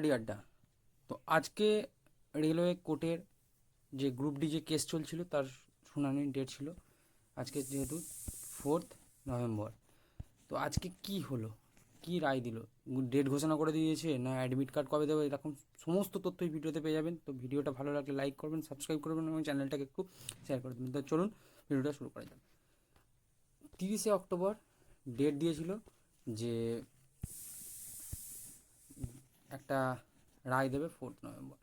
গাড়ি আড্ডা। তো আজকে রেলওয়ে কোর্টের যে গ্রুপ ডি যে কেস চলছিল, তার শুনানির ডেট ছিল আজকে যেহেতু ফোর্থ নভেম্বর। তো আজকে কি হলো? কি রায় দিল? ডেট ঘোষণা করে দিয়েছে না অ্যাডমিট কার্ড কবে দেবে? এরকম সমস্ত তথ্যই ভিডিওতে পেয়ে যাবেন। তো ভিডিওটা ভালো লাগলে লাইক করবেন, সাবস্ক্রাইব করবেন এবং চ্যানেলটাকে একটু শেয়ার করে দেবেন। তো চলুন ভিডিওটা শুরু করা যাক। তিরিশে অক্টোবর ডেট দিয়েছিল যে একটা রায় দেবে ফোর্থ নভেম্বর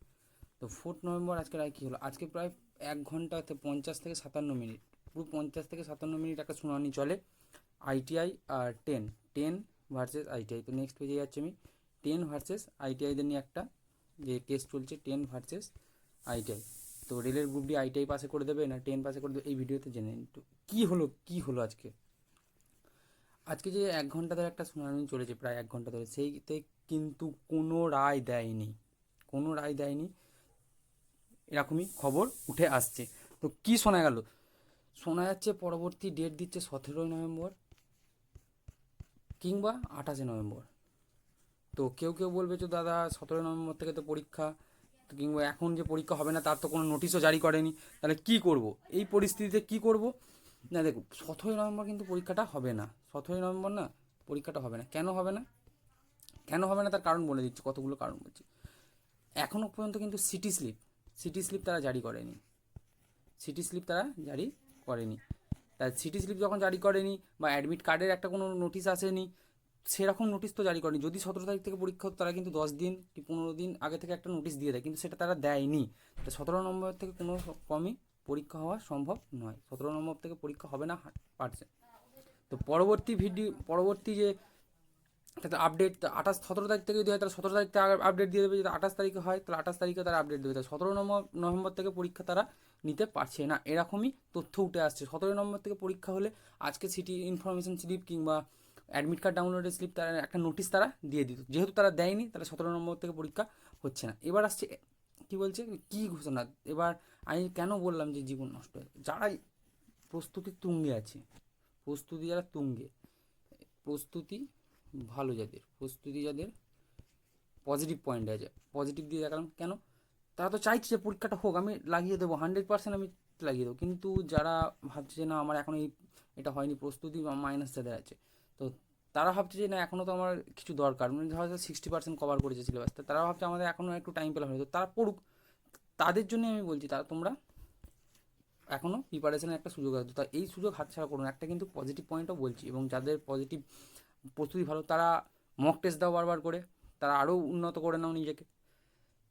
তো ফোর্থ নভেম্বর আজকে রায় কী হলো? আজকে প্রায় এক ঘন্টাতে পঞ্চাশ থেকে সাতান্ন মিনিট। পুরো পঞ্চাশ থেকে সাতান্ন মিনিট একটা শুনানি চলে। আইটিআই আর টেন টেন ভার্সেস আইটিআই তো নেক্সট পেজে যাচ্ছি আমি। টেন ভার্সেস আইটিআইদের নিয়ে একটা যে কেস চলছে টেন ভার্সেস আইটিআই তো রেলের গ্রুপ ডি আইটিআই পাসে করে দেবে না টেন পাসে করে দেবে? এই ভিডিওতে জেনে নিন তো কী হলো? কী হলো আজকে? আজকে যে এক ঘণ্টা ধরে একটা শুনানি চলেছে, প্রায় এক ঘণ্টা ধরে সেইতে কিন্তু কোনো রায় দেয়নি। কোনো রায় দেয়নি। এরকমই খবর উঠে আসছে। তো কি শোনা গেল? শোনা যাচ্ছে পরবর্তী ডেট দিচ্ছে সতেরোই নভেম্বর কিংবা আঠাশে নভেম্বর। তো কেউ কেউ বলবে যে, দাদা, সতেরোই নভেম্বর থেকে তো পরীক্ষা। কিংবা এখন যে পরীক্ষা হবে না, তার তো কোনো নোটিশও জারি করেনি। তাহলে কি করব? এই পরিস্থিতিতে কি করব? না, দেখুন, সতেরোই নভেম্বর কিন্তু পরীক্ষাটা হবে না। সতেরোই নভেম্বর না, পরীক্ষাটা হবে না। কেন হবে না? কেন হবে না তার কারণ বলে দিচ্ছি, কতগুলো কারণ বলছি। এখনও পর্যন্ত কিন্তু সিটি স্লিপ সিটি স্লিপ তারা জারি করেনি। সিটি স্লিপ তারা জারি করেনি। তার সিটি স্লিপ যখন জারি করেনি বা অ্যাডমিট কার্ডের একটা কোনো নোটিশ আসেনি, সেরকম নোটিশ তো জারি করেনি। যদি সতেরো তারিখ থেকে পরীক্ষা হতো তারা কিন্তু দশ দিন কি পনেরো দিন আগে থেকে একটা নোটিশ দিয়ে দেয়, কিন্তু সেটা তারা দেয়নি। তো সতেরো নম্বর থেকে কোনো কমই পরীক্ষা হওয়া সম্ভব নয়। সতেরো নম্বর থেকে পরীক্ষা হবে না পারসেন্ট। তো পরবর্তী ভিডিও পরবর্তী যে তাহলে আপডেট আঠাশ, সতেরো তারিখ থেকে যদি হয়, তাহলে সতেরো তারিখ থেকে আপডেট দিয়ে দেবে। যদি আঠাশ তারিখে হয়, তাহলে আঠাশ তারিখে তারা আপডেট দেবে। তাহলে সতেরো নম্বর নভেম্বর থেকে পরীক্ষা তারা নিতে পারছে না। এরকমই তথ্য উঠে আসছে। সতেরো নম্বর থেকে পরীক্ষা হলে আজকে সিটি ইনফরমেশন স্লিপ কিংবা অ্যাডমিট কার্ড ডাউনলোডের স্লিপ তারা একটা নোটিশ তারা দিয়ে দিত। যেহেতু তারা দেয়নি, তাহলে সতেরো নম্বর থেকে পরীক্ষা হচ্ছে না। এবার আসছে কি বলছে? কি ঘোষণা? এবার আমি কেন বললাম যে জীবন নষ্ট হয় যারা প্রস্তুতি তুঙ্গে আছে, প্রস্তুতি যারা তুঙ্গে, প্রস্তুতি ভালো যাদের প্রস্তুতি যাদের পজিটিভ পয়েন্ট আছে। পজিটিভ দিয়ে দেখালাম, কেন? তারা তো চাইছে যে পরীক্ষাটা হোক, আমি লাগিয়ে দেবো হান্ড্রেড পার্সেন্ট আমি লাগিয়ে দেবো। কিন্তু যারা ভাবছে যে না, আমার এখন এই এটা হয়নি, প্রস্তুতি বা মাইনাস যাদের আছে। তো তারা ভাবছে যে না, এখনও তো আমার কিছু দরকার। মানে হয়তো সিক্সটি পার্সেন্ট কভার করেছে সিলেবাসটা তারা ভাবছে আমাদের এখনও একটু টাইম পেলাম হয়তো। তারা পড়ুক, তাদের জন্য আমি বলছি, তারা তোমরা এখনও প্রিপারেশনের একটা সুযোগ আছে। তা এই সুযোগ হাতছাড়া করুন। একটা কিন্তু পজিটিভ পয়েন্টও বলছি, এবং যাদের পজিটিভ প্রস্তুতি ভালো, তারা মক টেস্ট দাও বারবার করে, তারা আরও উন্নত করে নাও নিজেকে।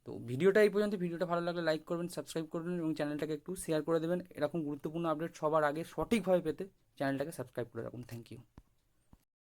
তো ভিডিওটা এই পর্যন্ত ভিডিওটা ভালো লাগলে লাইক করবেন সাবস্ক্রাইব করবেন এবং চ্যানেলটাকে একটু শেয়ার করে দেবেন। এরকম গুরুত্বপূর্ণ আপডেট সবার আগে সঠিকভাবে পেতে চ্যানেলটাকে সাবস্ক্রাইব করে রাখুন। Thank you